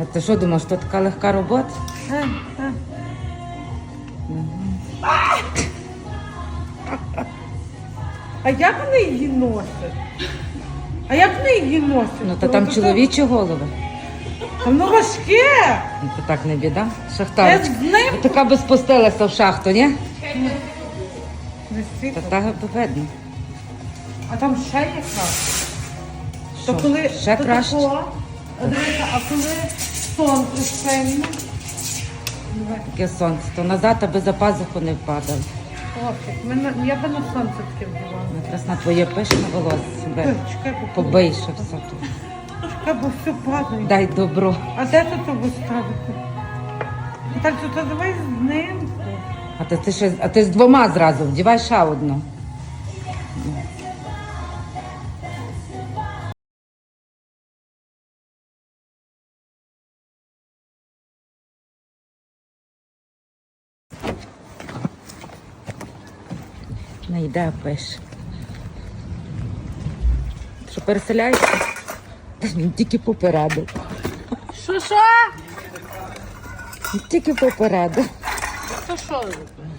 А ти що думаєш, що така легка робота? Е, е. А як вони її носять? А як вони її носять? Ну то там то- чоловічі голови. Та воно важке. Ну то так не біда. Я Шахтарочка. з ним. Така би спустилася в шахту, ні? Не Та світло. так би видно. А там ще яка? Що, То коли ще то краще? а дивіться, а коли сонце сильне? Таке сонце, то назад, аби за пазуху не впадало. хлопчик, мене- я би на сонце таке вбивала. Якраз на твоє пишне волосся. Ой, Бе. Чекай, бо Побий, що все тут. чекай, бо все падає. Дай добро. А де тут його ставити? Так, то, то давай з ним. А ти, ти ще, а ти з двома зразу, вдівай ще одну. Не йде, пише. Що переселяєшся? Та Він тільки попередив. Що, що? Тільки попередив. То що?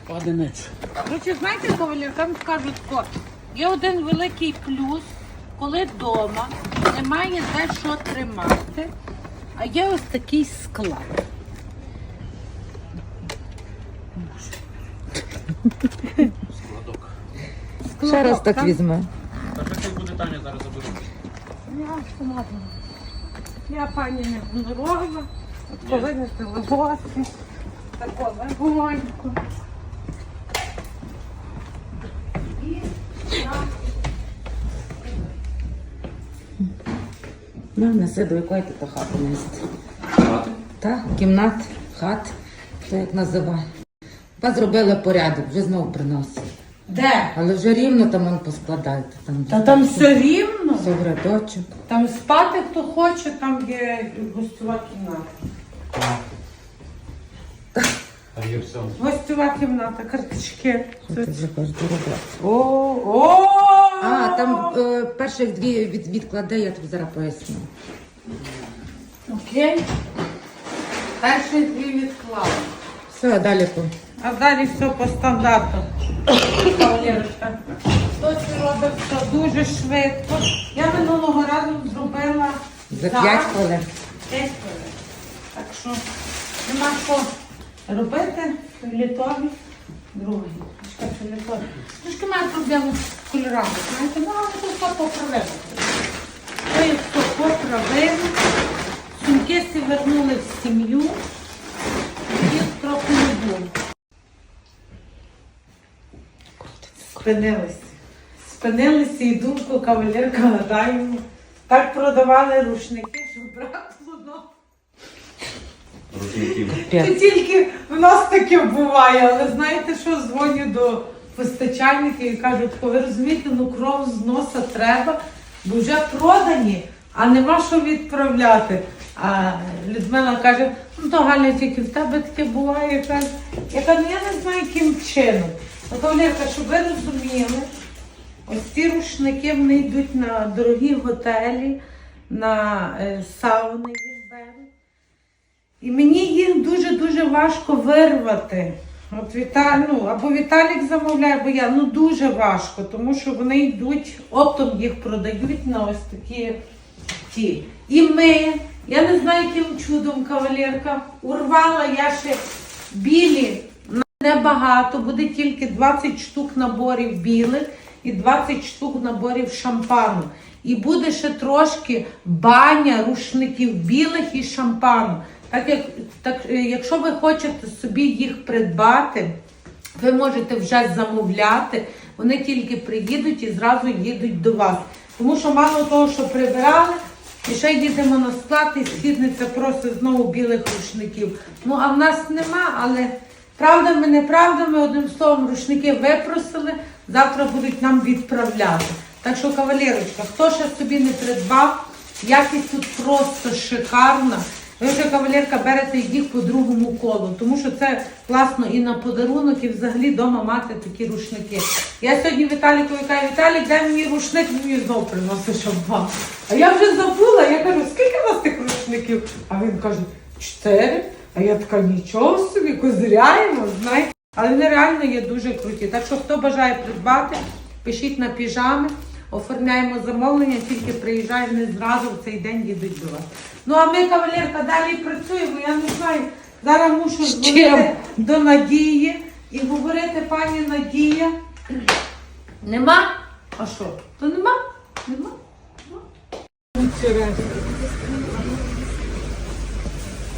Одиниць. Короче, знаєте, кавалеркам скажуть, що є один великий плюс, коли вдома немає де що тримати, а є ось такий склад. Ще раз так візьме. Так як буде Таня зараз заберу. Я автоматом. Я пані не гонорова, от повинна телевоси, таку легоньку. Ну, неси до якої ти то хати нести. Так, кімнат, хат, то як називає. Па зробили порядок, вже знову приносить. Де? Але вже рівно там он поскладайте. Там, Та там все рівно. все в рядочок. Там спати хто хоче, там є гостьова кімната. Там є все. Гостьова кімната, карточки. Що ти вже хочеш до роботи? О, о! А, там е, перших дві від, відклади, я тобі зараз поясню. Окей. Перший дві відклали. Все, далі по. А далі все по стандарту. Хтось робить все дуже швидко. Я минулого разу зробила За 5 хвилин. 5 хвилин. Так що нема що робити. Літові. Другий. Трошки маю проблему з кольорами. Знаєте, ну але тут все поправимо. Це все поправимо. Сумки всі вернули в сім'ю. Їх трохи не було. Спинилися. Спинилися і думку кавалерка гадаємо. Так продавали рушники, що бракло ног. Рушників. Це тільки в нас таке буває, але знаєте що, дзвоню до постачальників і кажуть, ви розумієте, ну кров з носа треба, бо вже продані, а нема що відправляти. А Людмила каже, ну то Галя тільки в тебе таке буває. Я кажу, я кажу, ну я не знаю, яким чином. Ну, щоб ви розуміли, ось ці рушники вони йдуть на дорогі готелі, на е, сауни їх беруть. І мені їх дуже-дуже важко вирвати. От Віталь, ну, або Віталік замовляє, або я. Ну дуже важко, тому що вони йдуть, оптом їх продають на ось такі ті. І ми, я не знаю, яким чудом кавалерка, урвала я ще білі небагато, буде тільки 20 штук наборів білих і 20 штук наборів шампану. І буде ще трошки баня рушників білих і шампану. Так як так, е, якщо ви хочете собі їх придбати, ви можете вже замовляти, вони тільки приїдуть і зразу їдуть до вас. Тому що мало того, що прибирали, і ще їдемо на склад, і східниця просить знову білих рушників. Ну а в нас нема, але правдами, неправдами, одним словом, рушники випросили, завтра будуть нам відправляти. Так що, кавалерочка, хто ще собі не придбав, якість тут просто шикарна. Ви вже кавалерка берете їх по другому колу, тому що це класно і на подарунок, і взагалі вдома мати такі рушники. Я сьогодні Віталікові кажу, Віталік, дай мені рушник, мені знов приносить шампан. А я вже забула, я кажу, скільки у вас тих рушників? А він каже, чотири. А я така, нічого собі, козиряємо, знаєте. Але вони реально є дуже круті. Так що хто бажає придбати, пишіть на піжами, оформляємо замовлення, тільки приїжджає, вони зразу в цей день їдуть до вас. Ну а ми, кавалерка, далі працюємо. Я не знаю. Зараз мушу дзвонити до Надії і говорити, пані Надія. Нема? А що? То нема? Нема? Черешні.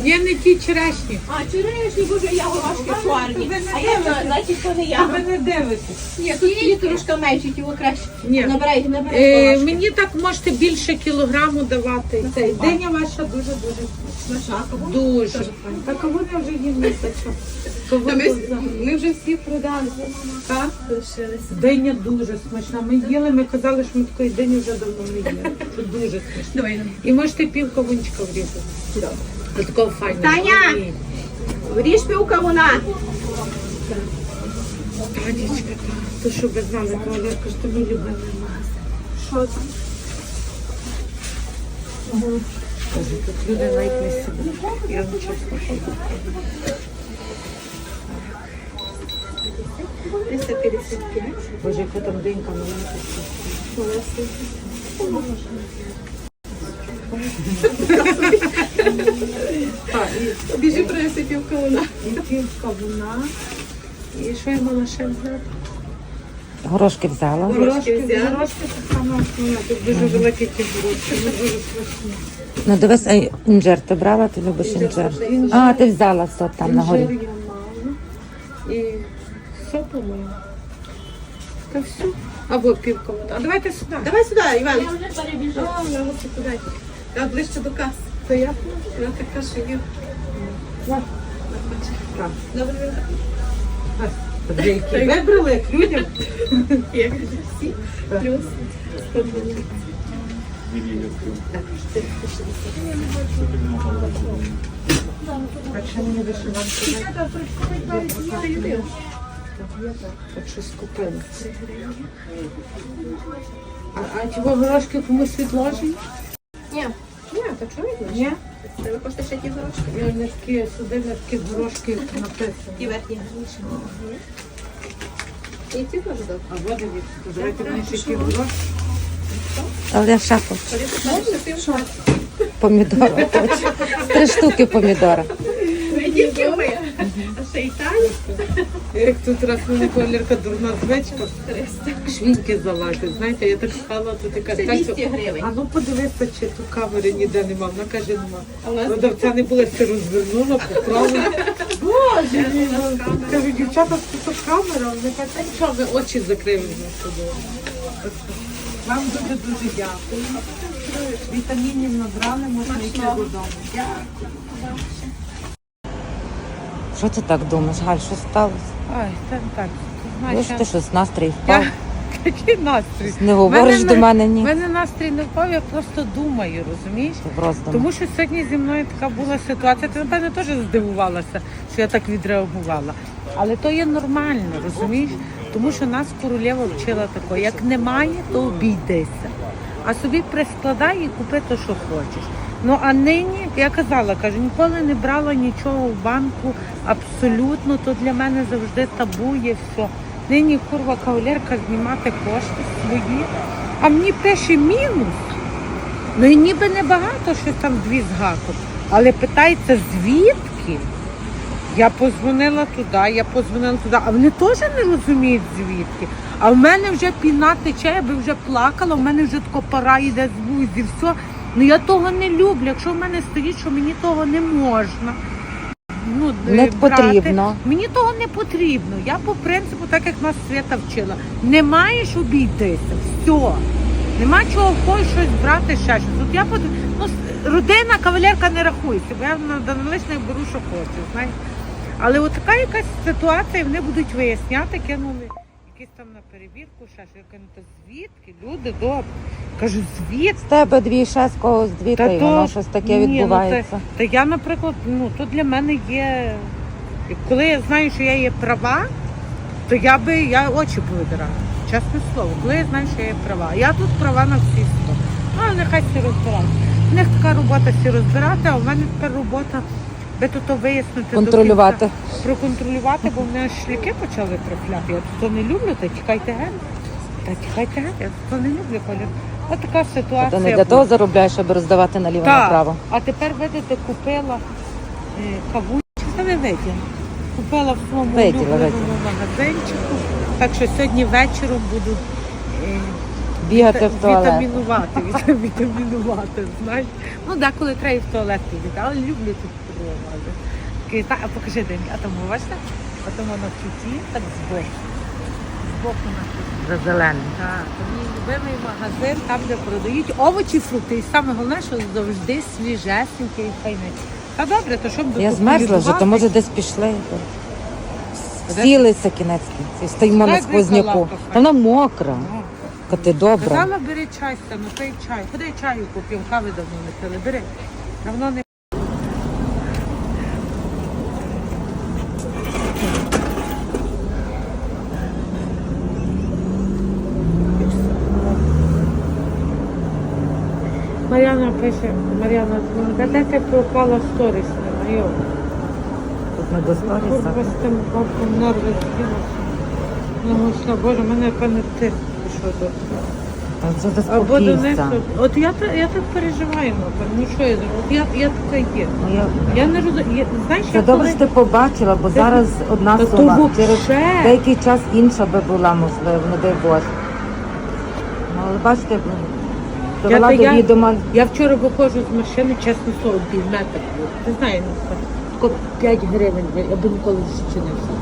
Є не ті черешні. А, черешні, боже, я горошки чорні. А я значить, то не я. ви не дивитесь. Ні, тут є трошки менше, ті краще. Ні. Набирай, Е, набирай горошки. мені так можете більше кілограму давати. Цей диня ваша дуже дуже Смачна. дуже. Так а вони вже їм Ми вже всі продали. Так? Диня дуже смачна. Ми їли, ми казали, що ми такої дині вже давно не їли. Дуже смачно. Давай. І можете пів кавунчика врізати. До такого. Таня! Вріж півка вона. Радічка, то що ви знали, кавалерка, що ми любимо Що там? Каже, тут люди навіть не сидять. Я вам чесно кажу. 355. Боже, яка там денька маленька. Так, і Біжи принеси півка вона. І півка вона. І що я мала ще взяти? Горошки взяла. Горошки взяла. Горошки це саме основне. Тут дуже великі ті горошки, вони дуже смачні. Ну дивись, а інжир ти брала, ти любиш інжир. А, ти взяла все там на горі. Інжир я мала. І все, по-моєму. Та все. Або півка вода. А давайте сюди. Давай сюди, Іван. Я вже куди? Я ближче до каси. То я Вона така, що є. Добре, вибрали, як людям. як всі. Плюс. А що мені вишиванки? Так щось купили. А, ті горошки комусь відложені? Ні. Ні, так чоловік видно? Ні? Це ви хочете ще ті горошки? Я не такі сюди, не такі горошки написано. Ті верхні гроші. І ці теж добре. А води від давайте мені ще ті горошки. Але що шоці. Помідори. Три штуки помідора. Як тут раз мене колірка дурна звичка, швіньки залати. Знаєте, я так стала, то така Це 200 гривень. А ну подивися, чи ту камери ніде нема. Вона каже, нема. Продавця не було, все розвернула, поправила. Боже, кажу, дівчата, тут камера, вони кажуть, «Та нічого, ми очі закрили на собою. Вам дуже дуже дякую. Вітамінів набрали, можна йти додому. Що ти так думаєш, Галь, що сталося? Ай, так, так. Знаєш, ти щось настрій впав. Який настрій? Не говориш Мене до мене У ні. мене настрій не впав, я просто думаю, розумієш? Ти роздумі. Тому що сьогодні зі мною така була ситуація. Ти напевно теж здивувалася, що я так відреагувала. Але то є нормально, розумієш? Тому що нас королева вчила тако, як немає, то обійдися. А собі прискладай і купи те, що хочеш. Ну а нині, я казала, кажу, ніколи не брала нічого в банку абсолютно, то для мене завжди табу є все. Нині курва кавалерка знімати кошти свої, а мені пише мінус. Ну і ніби небагато, що там дві з. Але питається, звідки? Я позвонила туди, я позвонила туди, а вони теж не розуміють звідки. А в мене вже піна тече, я би вже плакала, в мене вже тако пора йде з вузі, все. Ну я того не люблю. Якщо в мене стоїть, що мені того не можна. Ну, Не е, брати, потрібно. Мені того не потрібно. Я по принципу, так як нас Свята вчила, не маєш обійтися. Все. Нема чого в когось щось брати ще щось. От я под... ну, родина, кавалерка не рахується, бо я на даниличних беру, що хочу, знаєш. Але от така якась ситуація, вони будуть виясняти, кинули. Якийсь там на перевірку, ще що я кажу, то звідки? Люди добрі. Кажу, звідки? З тебе дві ще з когось дві, Та та й то- воно щось таке Ні, ну, відбувається. Та я, наприклад, ну то для мене є. Коли я знаю, що я є права, то я би я очі повидирала. Чесне слово, коли я знаю, що я є права. Я тут права на всі сто. Ну, нехай всі розбирають. У них така робота всі розбирати, а в мене така робота би то, то вияснити. до Контролювати. кінця. Проконтролювати, бо в мене шліки почали трапляти. Я то не люблю, та тікайте геть. Та тікайте геть, я то не люблю колір. Ось така Та ситуація. ти не для того заробляєш, щоб роздавати наліво Так. направо. А тепер, видите, купила е, кавунчик. Та не виділа. Купила в своєму Виділа, улюбленому магазинчику. Так що сьогодні вечором буду е, Бігати в туалет. вітамінувати, вітамінувати, знаєш. Ну, деколи треба і в туалет підійти, але люблю тут подивувати. Такий, та, а покажи день, а тому бачите? А тому на чуті, так збоку. Збоку на. За зелений. Так, то мій любимий магазин, там, де продають овочі, фрукти. І саме головне, що завжди свіжесеньке і файне. Та добре, то що б Я змерзла вже, то може десь пішли. Сілися кінець кінців, стоїмо на сквозняку. Та вона мокра. Ка ти добра. Казала, бери чай, ну пий чай. Ходи чаю купив, кави давно не пили. Бери. Давно не Мар'яна пише, Мар'яна дзвонить, де ти пропала сторіс на його? Тут не до сторіса. Курва з тим бабком нерви скинулся. Ну, гусна, боже, мене певне тиск пішов до. Або до них. От я, я так переживаю, напевно. Ну що я? От я, я така є. Ну, я- Я не розумію. Знаєш, Це я добре, коли... що ти побачила, бо зараз одна Та то вообще. Через деякий час інша би була, можливо, не дай Боже. Ну, але бачите, довела Я- до я- відома. Я вчора виходжу з машини, чесно слово, був. Ти знаєш, ну, тако 5 гривень, я би ніколи в житті не взяла.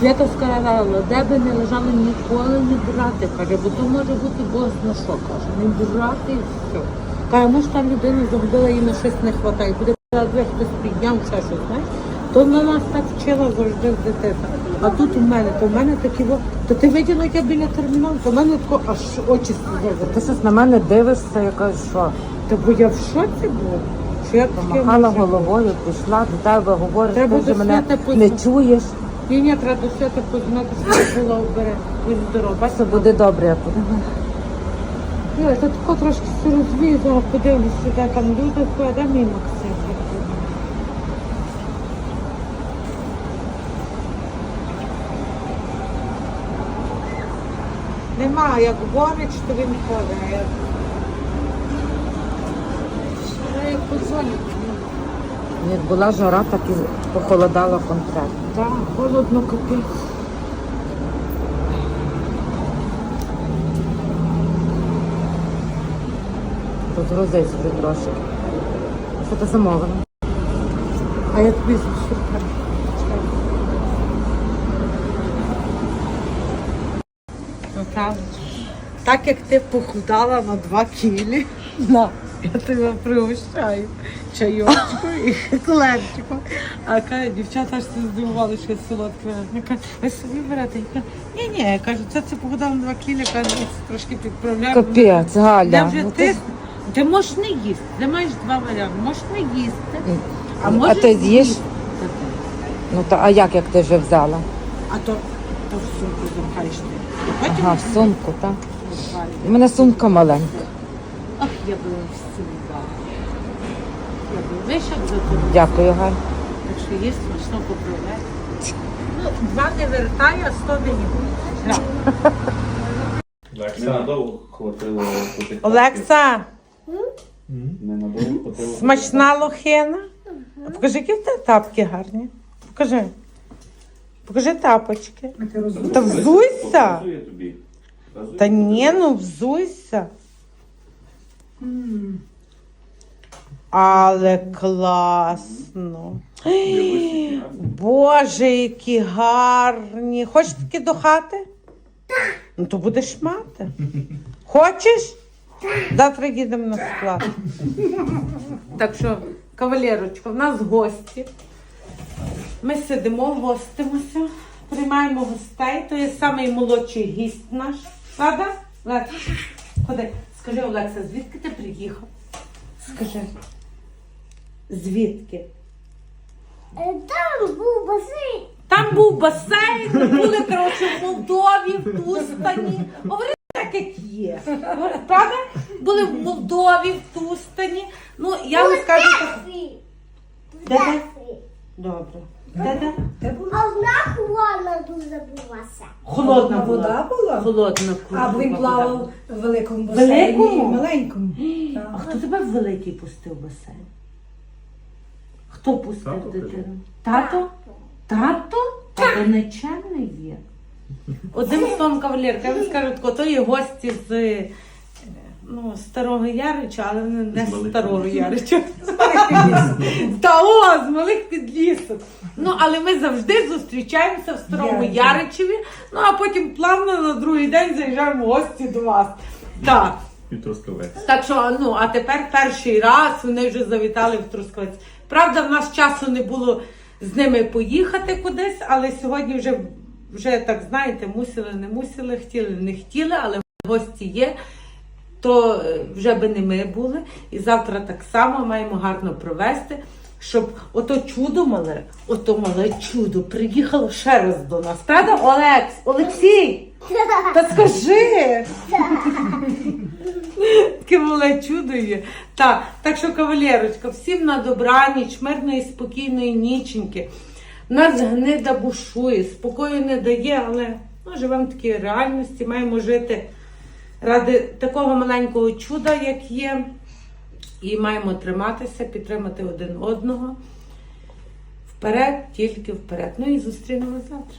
Свята сказала, де би не лежало, ніколи не брати. Каже, бо то може бути Бог на що, каже, не брати і все. Каже, може там людина загубила, їй на щось не вистачає. Буде казати, «Ви хтось підняв, ще щось, знаєш. То на нас так вчила завжди з дитинства. А тут у мене, то в мене такі, во- то ти виділа, як я біля терміналу, то в мене тако аж очі сльози. Ти щось на мене дивишся, я кажу, що Та бо я в шоці була. Що я таке помахала можу? головою, пішла до тебе, говориш, Треба ти вже до мене свята не чуєш. Ні, ні, треба до свята познати, що була обере. Будь здорова. Все буде добре. я буду. Я та тако трошки все розумію, зараз подивлюся, де там люди ходять, де мій Максим. Нема, як горич, то він ходить. як- була жара, так і похолодало конкретно. Так, холодно капець. Розгрузись вже трошки. Що ти замовила? А я тобі супер. Так. так як ти похудала на 2 кілі, На. я тебе пригощаю чайочку і хлебчиком. А каже, дівчата ж здивували, що я солодке. Я кажу, ви собі берете? Я кажу, ні, ні, я кажу, це ти похудала на 2 кілі, кажу, «Ну, трошки підправляю. Капець, Я вже ну ти- ти, можеш не їсти, ти маєш два варіанти. Можеш не їсти, а А можеш ти з'їш? Ну та а як, як ти вже взяла? А то, то в сумку запхаєш ти. Ага, в сумку, так. У мене сумка маленька. Ах, я була всім дала. Я була вишок за тобою. Дякую, Галь. Так що є смачно поправляти. Ну, два не вертає, а сто не буде. Ненадовго хватило по тих Олекса, Ненадовго хватило. смачна лохина. Покажи, які в тебе тапки гарні. Покажи. Покажи тапочки. Та взуйся. Показує тобі. Показує. Та ні, ну взуйся. Але класно. Боже, які гарні. Хочеш такі до хати? Ну то будеш мати. Хочеш? Завтра їдемо на склад. Так що, кавалерочка, в нас гості. Ми сидимо, гостимося. приймаємо гостей. То є самий молодший гість наш. Правда? Лекса, ходи. Скажи, Олекса, звідки ти приїхав? Скажи. Звідки? Там був басейн. Там був басейн, були коротше в Молдові, в Тустані. Говори так, як є. Правда? Були в Молдові, в Тустані. Ну, я вам скажу так. Де-де? Добре. Де-де? А в холодна дуже була. Холодна була. вода була? Холодна А бо він плавав в великому басейні. Великому? і маленькому. А хто тебе в великий пустив басейн? Хто пустив Тато дитину? Тато? Тато? Тато нечемний є. Одним словом, кавалерка, я вам скажу, тако, то є гості з е, ну, старого Ярича, але не, не З з старого Ярича. Та о, з малих підлісок. Ну, але ми завжди зустрічаємося в старому Яричеві. Яричеві, ну а потім плавно на другий день заїжджаємо в гості до вас. Так. І трускавець. Так що, ну, а тепер перший раз вони вже завітали в Трускавець. Правда, в нас часу не було з ними поїхати кудись, але сьогодні вже, вже так знаєте, мусили, не мусили, хотіли, не хотіли, але гості є. То е, вже би не ми були. І завтра так само маємо гарно провести, щоб ото чудо мале, ото мале чудо приїхало ще раз до нас. Правда, Олекс? Олексій? Та скажи! Таке мале чудо є. Так, так що, кавалерочка, всім на добраніч, мирної, спокійної ніченьки. Нас гнида бушує, спокою не дає, але ну, живемо в такій реальності, маємо жити ради такого маленького чуда, як є. І маємо триматися, підтримати один одного. Вперед, тільки вперед. Ну і зустрінемось завтра.